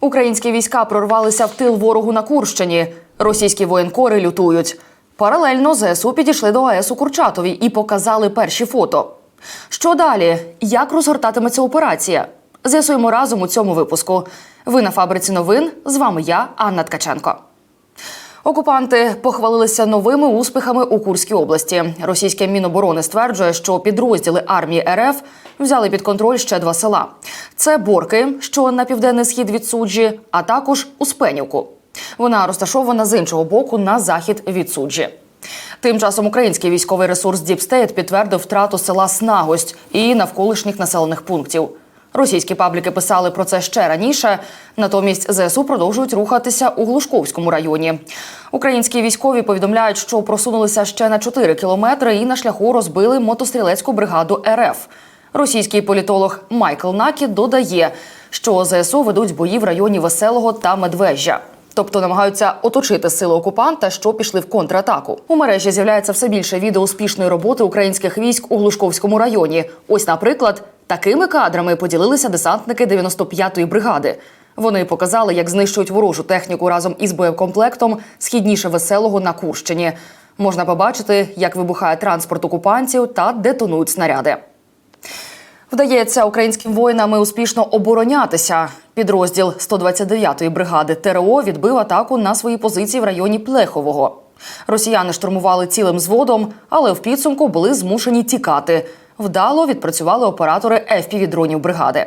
Українські війська прорвалися в тил ворогу на Курщині. Російські воєнкори лютують. Паралельно ЗСУ підійшли до АЕС у Курчатові і показали перші фото. Що далі? Як розгортатиметься операція? З'ясуємо разом у цьому випуску. Ви на фабриці новин. З вами я, Анна Ткаченко. Окупанти похвалилися новими успіхами у Курській області. Російське міноборони стверджує, що підрозділи армії РФ взяли під контроль ще два села: це Борки, що на південний схід від суджі, а також Успенівку. Вона розташована з іншого боку на захід від суджі. Тим часом український військовий ресурс Діпстейт підтвердив втрату села Снагость і навколишніх населених пунктів. Російські пабліки писали про це ще раніше. Натомість ЗСУ продовжують рухатися у Глушковському районі. Українські військові повідомляють, що просунулися ще на 4 кілометри і на шляху розбили мотострілецьку бригаду РФ. Російський політолог Майкл Накі додає, що ЗСУ ведуть бої в районі Веселого та Медвежжя. Тобто намагаються оточити сили окупанта, що пішли в контратаку. У мережі з'являється все більше відео успішної роботи українських військ у Глушковському районі. Ось, наприклад, такими кадрами поділилися десантники 95-ї бригади. Вони показали, як знищують ворожу техніку разом із боєкомплектом східніше веселого на Курщині. Можна побачити, як вибухає транспорт окупантів та детонують снаряди. Вдається українським воїнам успішно оборонятися. Підрозділ 129-ї бригади ТРО відбив атаку на свої позиції в районі Плехового. Росіяни штурмували цілим зводом, але в підсумку були змушені тікати. Вдало відпрацювали оператори FPV-дронів бригади.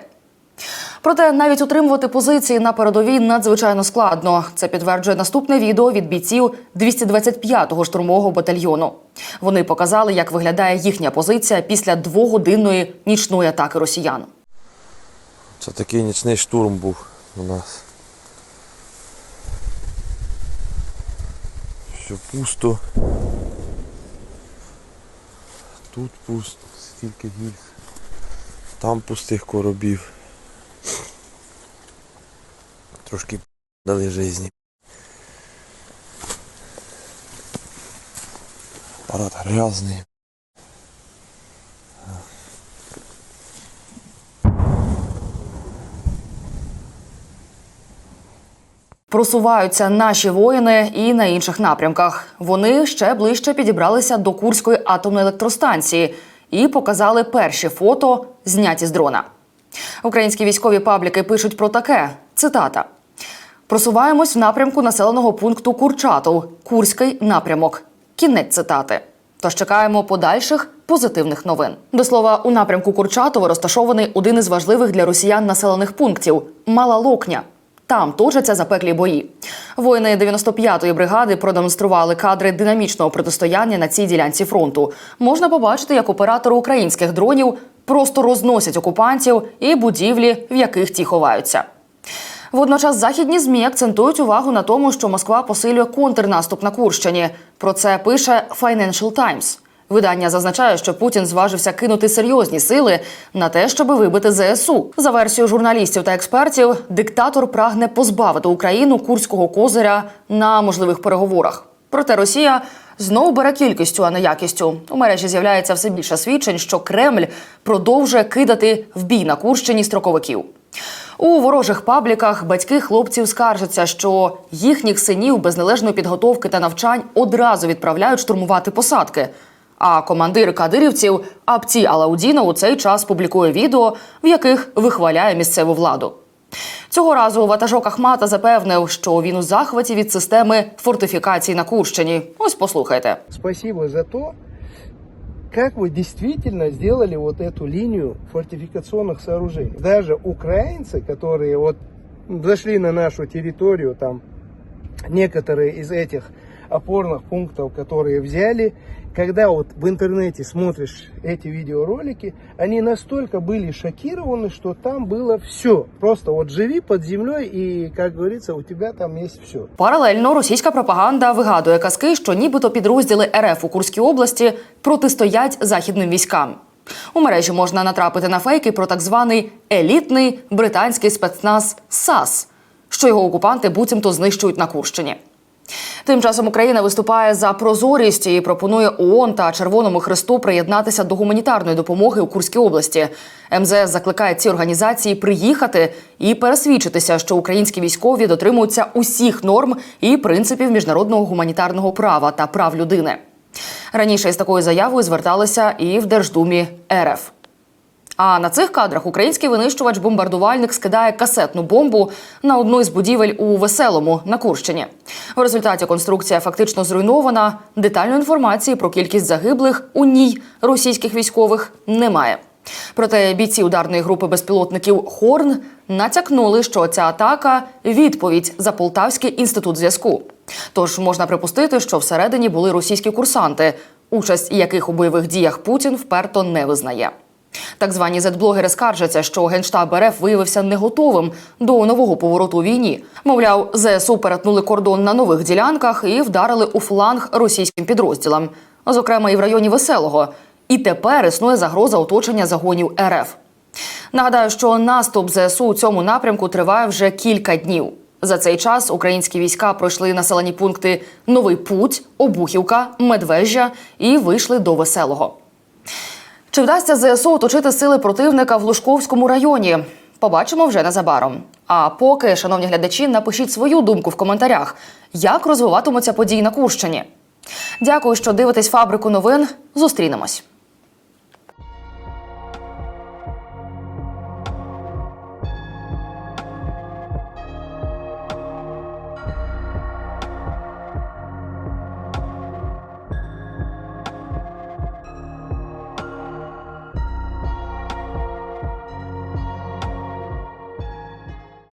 Проте навіть утримувати позиції на передовій надзвичайно складно. Це підтверджує наступне відео від бійців 225-го штурмового батальйону. Вони показали, як виглядає їхня позиція після двогодинної нічної атаки росіян. Це такий нічний штурм був у нас. Все пусто. Тут пусто, скільки гільз. Там пустих коробів. Трошки дали житті. Апарат грязний. Просуваються наші воїни і на інших напрямках. Вони ще ближче підібралися до Курської атомної електростанції і показали перші фото, зняті з дрона. Українські військові пабліки пишуть про таке: цитата. Просуваємось в напрямку населеного пункту Курчатов, Курський напрямок. Кінець цитати. Тож чекаємо подальших позитивних новин. До слова, у напрямку Курчатова розташований один із важливих для росіян населених пунктів Мала Локня. Там точаться запеклі бої. Воїни 95-ї бригади продемонстрували кадри динамічного протистояння на цій ділянці фронту. Можна побачити, як оператори українських дронів просто розносять окупантів і будівлі, в яких ті ховаються. Водночас західні змі акцентують увагу на тому, що Москва посилює контрнаступ на Курщині. Про це пише Financial Times. Видання зазначає, що Путін зважився кинути серйозні сили на те, щоб вибити ЗСУ. За версією журналістів та експертів, диктатор прагне позбавити Україну курського козиря на можливих переговорах. Проте Росія знову бере кількістю, а не якістю. У мережі з'являється все більше свідчень, що Кремль продовжує кидати в бій на Курщині строковиків. У ворожих пабліках батьки хлопців скаржаться, що їхніх синів без належної підготовки та навчань одразу відправляють штурмувати посадки. А командир кадирівців Апці Алаудіна у цей час публікує відео, в яких вихваляє місцеву владу. Цього разу ватажок Ахмата запевнив, що він у захваті від системи фортифікацій на Курщині. Ось послухайте. Спасибо за то, как вы действительно сделали вот эту линию фортификационных сооружений. Даже украинцы, которые вот зашли на нашу территорию, там некоторые из этих опорных пунктов, которые взяли, когда вот в интернете смотришь эти видеоролики, они настолько были шокированы, что там было все. Просто вот живи под землей и, как говорится, у тебя там есть все. Паралельно російська пропаганда вигадує казки, що нібито підрозділи РФ у Курській області протистоять західним військам. У мережі можна натрапити на фейки про так званий елітний британський спецназ САС, що його окупанти буцімто знищують на Курщині. Тим часом Україна виступає за прозорість і пропонує ООН та Червоному Христу приєднатися до гуманітарної допомоги у Курській області. МЗС закликає ці організації приїхати і пересвідчитися, що українські військові дотримуються усіх норм і принципів міжнародного гуманітарного права та прав людини. Раніше із такою заявою зверталися і в Держдумі РФ. А на цих кадрах український винищувач-бомбардувальник скидає касетну бомбу на одну із будівель у Веселому на Курщині. В результаті конструкція фактично зруйнована. Детальної інформації про кількість загиблих у ній російських військових немає. Проте бійці ударної групи безпілотників Хорн натякнули, що ця атака відповідь за Полтавський інститут зв'язку. Тож можна припустити, що всередині були російські курсанти, участь яких у бойових діях Путін вперто не визнає. Так звані зетблогери скаржаться, що генштаб РФ виявився не готовим до нового повороту війні. Мовляв, ЗСУ перетнули кордон на нових ділянках і вдарили у фланг російським підрозділам, зокрема і в районі Веселого. І тепер існує загроза оточення загонів РФ. Нагадаю, що наступ ЗСУ у цьому напрямку триває вже кілька днів. За цей час українські війська пройшли населені пункти Новий Путь, Обухівка, Медвежжя і вийшли до Веселого. Чи вдасться ЗСУ оточити сили противника в Лужковському районі? Побачимо вже незабаром. А поки, шановні глядачі, напишіть свою думку в коментарях, як розвиватимуться події на Курщині. Дякую, що дивитесь фабрику новин. Зустрінемось.